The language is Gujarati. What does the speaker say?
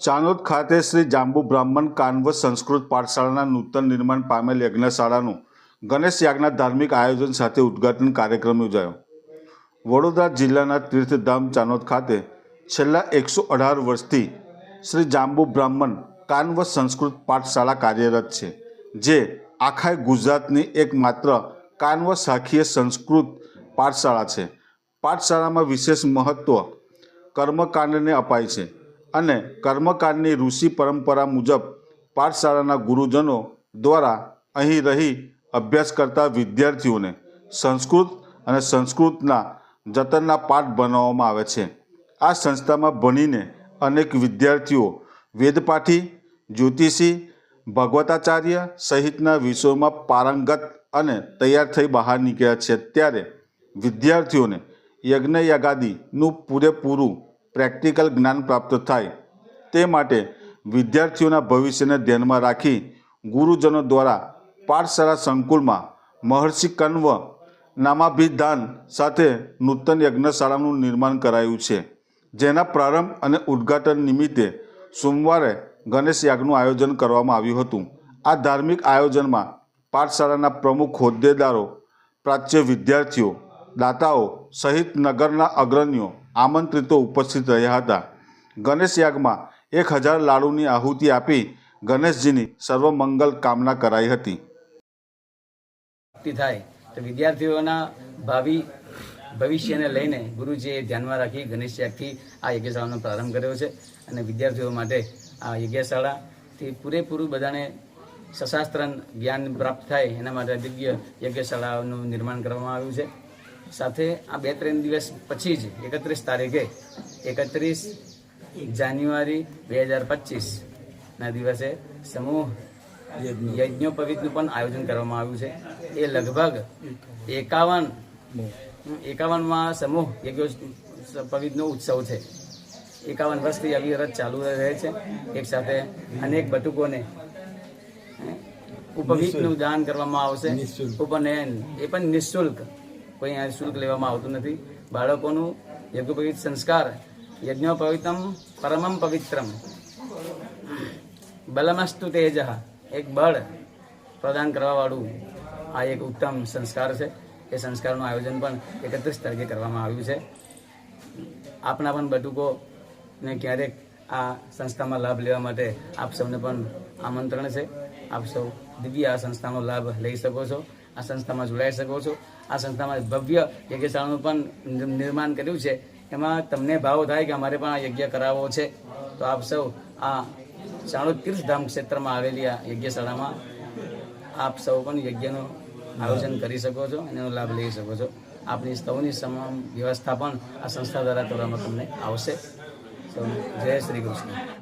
ચાનોદ ખાતે શ્રી જાંબુ બ્રાહ્મણ કાનવ સંસ્કૃત પાઠશાળાના નૂતન નિર્માણ પામેલ યજ્ઞશાળાનું ગણેશ યાગના ધાર્મિક આયોજન સાથે ઉદ્ઘાટન કાર્યક્રમ યોજાયો. વડોદરા જિલ્લાના તીર્થધામ ચાનોદ ખાતે છેલ્લા એકસો અઢાર વર્ષથી શ્રી જાંબુ બ્રાહ્મણ કાનવ સંસ્કૃત પાઠશાળા કાર્યરત છે, જે આખા ગુજરાતની એકમાત્ર કાનવ શાખીય સંસ્કૃત પાઠશાળા છે. પાઠશાળામાં વિશેષ મહત્ત્વ કર્મકાંડને અપાય છે. અને કર્મકાંડની ઋષિ પરંપરા મુજબ પાઠશાળાના ગુરુજનો દ્વારા અહીં રહી અભ્યાસ કરતા વિદ્યાર્થીઓને સંસ્કૃત અને સંસ્કૃતના જતનના પાઠ બનાવવામાં આવે છે. આ સંસ્થામાં ભણીને અનેક વિદ્યાર્થીઓ વેદપાઠી, જ્યોતિષી, ભગવતાચાર્ય સહિતના વિષયોમાં પારંગત અને તૈયાર થઈ બહાર નીકળ્યા છે. ત્યારે વિદ્યાર્થીઓને યજ્ઞયાગાદીનું પૂરેપૂરું પ્રેક્ટિકલ જ્ઞાન પ્રાપ્ત થાય. તે માટે વિદ્યાર્થીઓના ભવિષ્યને ધ્યાનમાં રાખી ગુરુજનો દ્વારા પાઠશાળા સંકુલમાં મહર્ષિ કન્વ નામાભિધાન સાથે નૂતન યજ્ઞશાળાનું નિર્માણ કરાયું છે. જેના પ્રારંભ અને ઉદ્ઘાટન નિમિત્તે સોમવારે ગણેશ યાગનું આયોજન કરવામાં આવ્યું હતું. આ ધાર્મિક આયોજનમાં પાઠશાળાના પ્રમુખ હોદ્દેદારો, પ્રાચ્ય વિદ્યાર્થીઓ, દાતાઓ સહિત નગરના અગ્રણીઓ આમંત્રિતો ઉપસ્થિત રહ્યા હતા. ગણેશ યાગમાં એક હજાર લાડુની આહુતિ આપી ગણેશજીની સર્વમંગલ કામના કરાઈ હતી. થાય તો વિદ્યાર્થીઓના ભાવિ ભવિષ્યને લઈને ગુરુજીએ ધ્યાનમાં રાખી ગણેશ યાગથી આ યજ્ઞશાળાનો પ્રારંભ કર્યો છે અને વિદ્યાર્થીઓ માટે આ યજ્ઞશાળાથી પૂરેપૂરું બધાને સશાસ્ત્ર જ્ઞાન પ્રાપ્ત થાય એના માટે દિવ્ય યજ્ઞશાળાનું નિર્માણ કરવામાં આવ્યું છે. સાથે આ બે ત્રણ દિવસ પછી જ એકત્રીસ તારીખે એકત્રીસ જાન્યુઆરી બે હજાર પચીસના દિવસે સમૂહ યજ્ઞોપવિતનું પણ આયોજન કરવામાં આવ્યું છે. એ લગભગ એકાવન એકાવનમાં સમૂહ યજ્ઞોપવિતનો ઉત્સવ છે. એકાવન વર્ષથી અવિરત ચાલુ રહે છે. એક સાથે અનેક બટુકોને ઉપવિતનું દાન કરવામાં આવશે. ઉપનયન. એ પણ નિઃશુલ્ક. કોઈ અહીંયા શુલ્ક લેવામાં આવતું નથી. બાળકોનું યજ્ઞોપવિત સંસ્કાર, યજ્ઞોપવિતમ પરમમ પવિત્રમ. બલમસ્તુ તેજ, એક બળ પ્રદાન કરવાવાળું આ એક ઉત્તમ સંસ્કાર છે. એ સંસ્કારનું આયોજન પણ એકત્રીસ તારીખે કરવામાં આવ્યું છે. આપના પણ બટુકોને ક્યારેક આ સંસ્થામાં લાભ લેવા માટે આપ સૌને પણ આમંત્રણ છે. આપ સૌ દિવ્ય આ સંસ્થાનો લાભ લઈ શકો છો, આ સંસ્થામાં જોડાઈ શકો છો. આ સંસ્થામાં ભવ્ય યજ્ઞશાળાનું પણ નિર્માણ કર્યું છે. એમાં તમને ભાવ થાય કે અમારે પણ આ યજ્ઞ કરાવવો છે. તો આપ સૌ આ ચાણોદ તીર્થધામ ક્ષેત્રમાં આવેલી આ યજ્ઞશાળામાં આપ સૌ પણ યજ્ઞનું આયોજન કરી શકો છો એનો લાભ લઈ શકો છો. આપની સૌની તમામ વ્યવસ્થા પણ આ સંસ્થા દ્વારા કરવામાં તમને આવશે. જય શ્રી કૃષ્ણ.